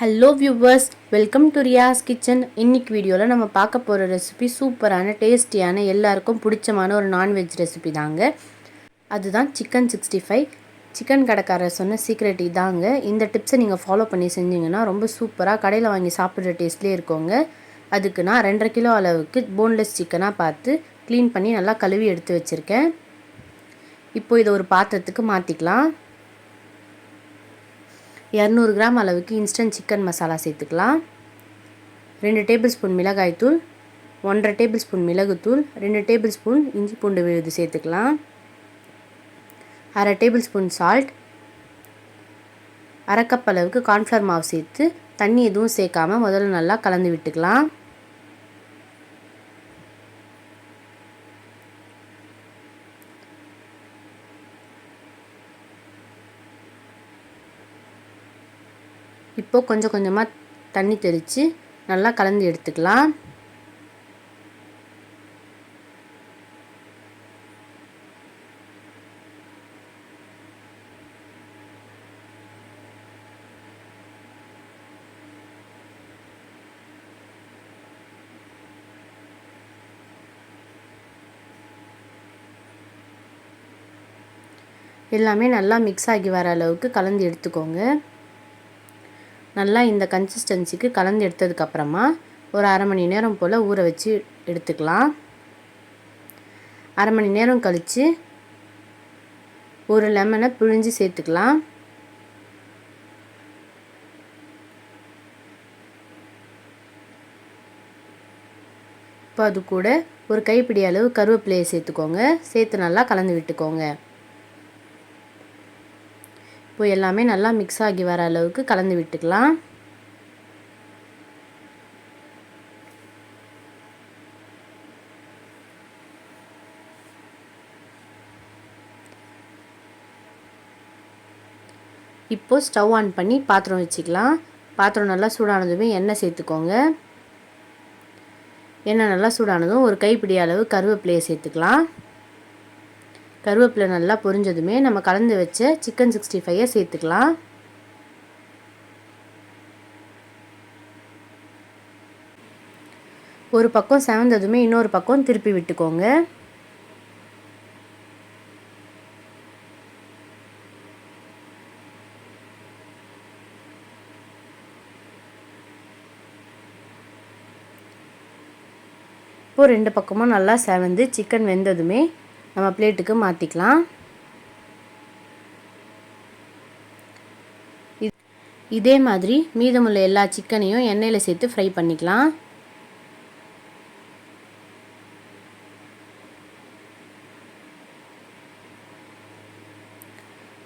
Hello viewers welcome to Riyas kitchen இன்னைக்கு வீடியோவில் நம்ம பார்க்க போகிற ரெசிபி சூப்பரான டேஸ்டியான எல்லாருக்கும் பிடிச்சமான ஒரு நான்வெஜ் ரெசிபி தாங்க. அதுதான் சிக்கன் சிக்ஸ்டி ஃபைவ் சிக்கன் கடைக்காரர் சொன்ன சீக்ரெட் இதாங்க இந்த டிப்ஸை நீங்கள் ஃபாலோ பண்ணி செஞ்சீங்கன்னா ரொம்ப சூப்பராக கடையில் வாங்கி சாப்பிட்ற டேஸ்ட்லேயே இருக்கோங்க. அதுக்கு நான் ரெண்டரை கிலோ அளவுக்கு போன்லெஸ் சிக்கனாக பார்த்து க்ளீன் பண்ணி நல்லா கழுவி எடுத்து வச்சுருக்கேன். இப்போது இதை ஒரு பாத்திரத்துக்கு மாற்றிக்கலாம் இரநூறு கிராம் அளவுக்கு இன்ஸ்டன்ட் சிக்கன் மசாலா சேர்த்துக்கலாம். ரெண்டு டேபிள் ஸ்பூன் மிளகாய்த்தூள் ஒன்றரை டேபிள் ஸ்பூன் மிளகுத்தூள் ரெண்டு டேபிள் ஸ்பூன் இஞ்சி பூண்டு விழுது சேர்த்துக்கலாம். அரை டேபிள் ஸ்பூன் சால்ட் அரை கப் அளவுக்கு கார்ன்ஃப்ளவர் மாவு சேர்த்து தண்ணி எதுவும் சேர்க்காமல் முதல்ல நல்லா கலந்து விட்டுக்கலாம். இப்போது கொஞ்சம் கொஞ்சமாக தண்ணி தெளித்து நல்லா கலந்து எடுத்துக்கலாம். எல்லாமே நல்லா மிக்ஸ் ஆகி வர அளவுக்கு கலந்து எடுத்துக்கோங்க. நல்லா இந்த கன்சிஸ்டன்சிக்கு கலந்து எடுத்ததுக்கப்புறமா ஒரு அரை மணி நேரம் போல் ஊற வச்சு எடுத்துக்கலாம். அரை மணி நேரம் கழித்து ஒரு லெமனை பிழிஞ்சு சேர்த்துக்கலாம். இப்போ அது கூட ஒரு கைப்பிடி அளவு கருவேப்பிலையை சேர்த்துக்கோங்க. சேர்த்து நல்லா கலந்து விட்டுக்கோங்க. இப்போ எல்லாமே நல்லா மிக்ஸ் ஆகி வர அளவுக்கு கலந்து விட்டுக்கலாம். இப்போது ஸ்டவ் ஆன் பண்ணி பாத்திரம் வச்சுக்கலாம். பாத்திரம் நல்லா சூடானதுமே எண்ணெய் சேர்த்துக்கோங்க. எண்ணெய் நல்லா சூடானதும் ஒரு கைப்பிடி அளவு கருவேப்பிலையை சேர்த்துக்கலாம். கருவேப்பிலை நல்லா பொரிஞ்சதுமே நம்ம கலந்து வச்ச சிக்கன் சிக்ஸ்டி ஃபைவை சேர்த்துக்கலாம். ஒரு பக்கம் செவந்ததுமே இன்னொரு பக்கம் திருப்பி விட்டுக்கோங்க. இப்போது ரெண்டு பக்கமும் நல்லா செவந்து சிக்கன் வெந்ததுமே நம்ம பிளேட்டுக்கு மாற்றிக்கலாம் இதே மாதிரி மீதமுள்ள எல்லா சிக்கனையும் எண்ணெயில் சேர்த்து ஃப்ரை பண்ணிக்கலாம்.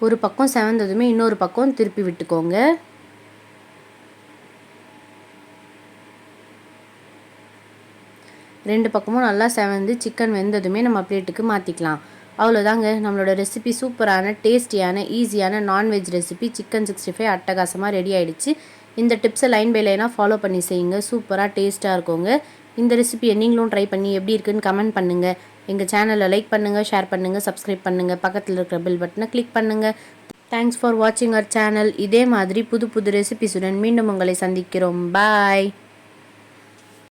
ஒரு பக்கம் செவந்ததுமே இன்னொரு பக்கம் திருப்பி விட்டுக்கோங்க. ரெண்டு பக்கமும் நல்லா செவந்து சிக்கன் வெந்ததுமே நம்ம பிளேட்டுக்கு மாற்றிக்கலாம் அவ்வளோதாங்க நம்மளோட ரெசிபி சூப்பரான டேஸ்டியான ஈஸியான nonveg recipe chicken sixty five அட்டகாசமாக ரெடி ஆகிடுச்சு இந்த டிப்ஸை லைன் பை லைனாக ஃபாலோ பண்ணி செய்யுங்க. சூப்பராக டேஸ்ட்டாக இருக்குங்க. இந்த ரெசிபியை நீங்களும் ட்ரை பண்ணி எப்படி இருக்குன்னு கமெண்ட் பண்ணுங்கள் எங்கள் சேனலை லைக் பண்ணுங்கள் ஷேர் பண்ணுங்கள் சப்ஸ்கிரைப் பண்ணுங்கள் பக்கத்தில் இருக்கிற பெல் பட்டனை கிளிக் பண்ணுங்கள் தேங்க்ஸ் ஃபார் வாட்சிங் அவர் சேனல் இதே மாதிரி புது புது ரெசிபிஸுடன் மீண்டும் உங்களை சந்திக்கிறோம். பாய்